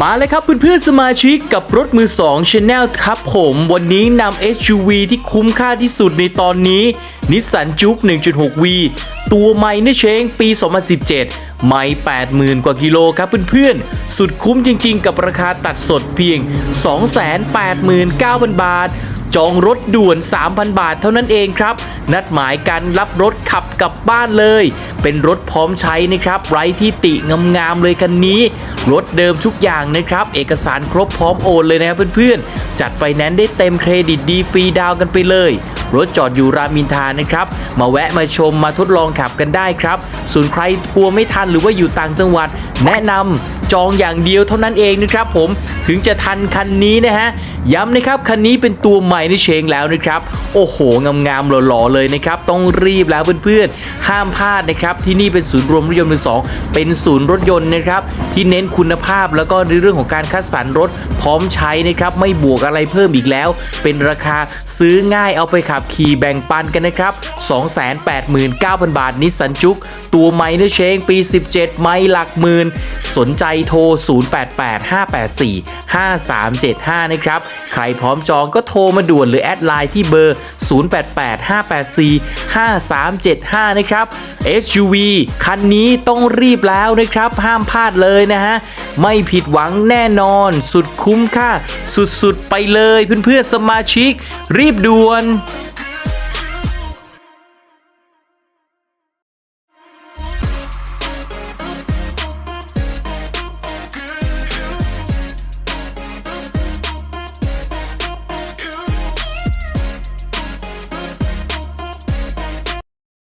มาเลยครับเพื่อนๆสมาชิกกับรถมือ2 Channel ครับผมวันนี้นำ SUV ที่คุ้มค่าที่สุดในตอนนี้ Nissan Juke 1.6V ตัวใหม่นะเชงปี 2017 ใหม่ 80,000 กว่ากิโลครับเพื่อนๆ สุดคุ้มจริงๆ กับราคาตัดสดเพียง 289,000 บาท จองรถด่วน 3,000 บาทเท่านั้นเองครับ นัดหมายการรับรถขับกลับบ้านเลย เป็นรถพร้อมใช้นะครับ ไร้ที่ติงามๆเลยคันนี้ รถเดิมทุกอย่างนะครับ เอกสารครบพร้อมโอนเลยนะครับเพื่อนๆ จัดไฟแนนซ์ได้เต็มเครดิตดีฟรีดาวกันไปเลย รถจอดอยู่รามอินทานะครับ มาแวะมาชมมาทดลองขับกันได้ครับ ส่วนใครกลัวไม่ทันหรือว่าอยู่ต่างจังหวัด แนะนำ จองอย่างเดียวเท่านั้นเองนะครับผมถึงจะทันคันนี้นะฮะย้ำนะครับคันนี้เป็นตัวใหม่ในเชงแล้วนะครับ โอ้โหงามๆหล่อๆเลยนะครับ ต้องรีบแล้วเพื่อนๆ ห้ามพลาดนะครับ ที่นี่เป็นศูนย์รวมรถยนต์มือสองเป็นศูนย์รถยนต์นะครับ ที่เน้นคุณภาพแล้วก็ในเรื่องของการคัดสรรรถพร้อมใช้นะครับ ไม่บวกอะไรเพิ่มอีกแล้ว เป็นราคาซื้อง่ายเอาไปขับขี่แบ่งปันกันนะครับ 289,000 บาทนิสสันจุก ตัวไมเนอร์เชงปี 17 ไมล์หลักหมื่น สนใจโทร 0885845375 นะครับ ใครพร้อมจองก็โทรมาด่วนหรือแอดไลน์ที่เบอร์0885845375 นะครับ SUV คันนี้ต้องรีบแล้วนะครับ ห้ามพลาดเลยนะฮะ ไม่ผิดหวังแน่นอน สุดคุ้มค่า สุดๆ ไปเลยเพื่อนๆสมาชิก รีบด่วน